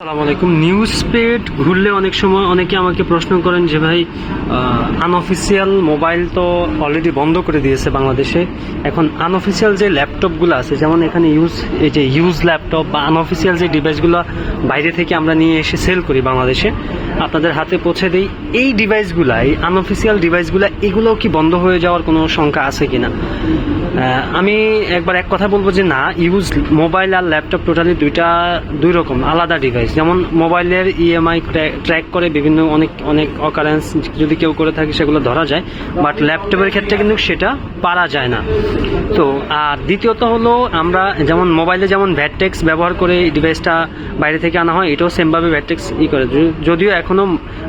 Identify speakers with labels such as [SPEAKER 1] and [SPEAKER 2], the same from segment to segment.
[SPEAKER 1] আসসালামু আলাইকুম। News paid ঘুরলে অনেক সময় অনেকে আমাকে প্রশ্ন করেন যে ভাই আনঅফিসিয়াল মোবাইল তো অলরেডি বন্ধ করে দিয়েছে বাংলাদেশে। এখন আনঅফিসিয়াল যে ল্যাপটপগুলো আছে, যেমন এখানে ইউজ এই যে ইউজ ল্যাপটপ বা আনঅফিসিয়াল যে ডিভাইসগুলো বাইরে থেকে আমরা নিয়ে এসে সেল করি বাংলাদেশে, আপনাদের হাতে পৌঁছে দিই। এই ডিভাইসগুলা এই আনঅফিসিয়াল ডিভাইসগুলো এগুলোও কি বন্ধ হয়ে যাওয়ার কোনো শঙ্কা আছে কি না আমি একবার এক কথা বলব যে না ইউজ মোবাইল আর ল্যাপটপ টোটালি দুইটা, দুই রকম, আলাদা ডিভাইস যেমন মোবাইলের ইএমআই ট্র্যাক করে বিভিন্ন অনেক অনেক অকারেন্স যদি কেউ করে থাকে সেগুলো ধরা যায় বাট ল্যাপটপের ক্ষেত্রে কিন্তু সেটা পারা যায় না। তো, আর দ্বিতীয়ত হলো আমরা যেমন মোবাইলে যেমন ভ্যাটটেক্স ব্যবহার করে এই ডিভাইসটা বাইরে থেকে আনা হয়, এটাও সেমভাবে ভ্যাটটেক্স ই করে। যদিও এখনও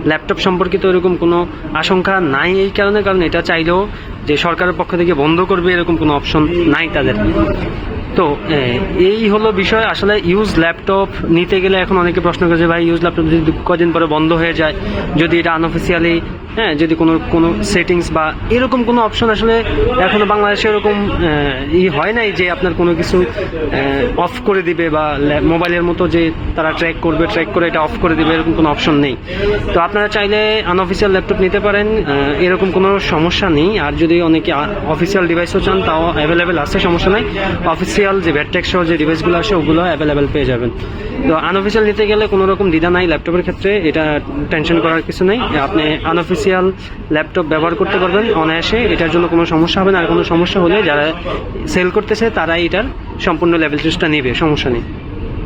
[SPEAKER 1] ল্যাপটপ সম্পর্কিত এরকম কোনো আশঙ্কা নাই এই কারণে, কারণ এটা চাইলেও যে সরকারের পক্ষ থেকে বন্ধ করবে এরকম কোনো অপশন নাই তাদের। তো এই হলো বিষয়। আসলে ইউজ ল্যাপটপ নিতে গেলে এখন অনেকে প্রশ্ন করে যে, ভাই ইউজ ল্যাপটপ যদি কদিন পরে বন্ধ হয়ে যায়, যদি এটা আনঅফিসিয়ালি হ্যাঁ যদি কোনো কোনো সেটিংস বা এরকম কোনো অপশন আসলে এখনও বাংলাদেশে এরকম ই হয় নাই যে আপনার কোনো কিছু অফ করে দিবে বা মোবাইলের মতো যে তারা ট্র্যাক করবে ট্র্যাক করে এটা অফ করে দিবে, এরকম কোনো অপশন নেই। তো আপনারা চাইলে আনঅফিসিয়াল ল্যাপটপ নিতে পারেন এরকম কোনো সমস্যা নেই। আর যদি অনেকে অফিসিয়াল ডিভাইসও চান, তাও অ্যাভেলেবেল আছে, সমস্যা নাই। অফিসিয়াল যে ব্যাটটেক সহ যে ডিভাইসগুলো আসে, ওগুলো অ্যাভেলেবেল পেয়ে যাবেন। তো আনঅফিসিয়াল নিতে গেলে কোনো রকম দ্বিধা নাই ল্যাপটপের ক্ষেত্রে, এটা টেনশন করার কিছু নেই। আপনি আনঅফিসিয়াল ল্যাপটপ ব্যবহার করতে পারবেন অনায়াসে, এটার জন্য কোনো সমস্যা হবে না। আর কোনো সমস্যা হলে যারা সেল করতেছে, তারাই এটার সম্পূর্ণ লেভেল চুজটা নেবে, সমস্যা নেই।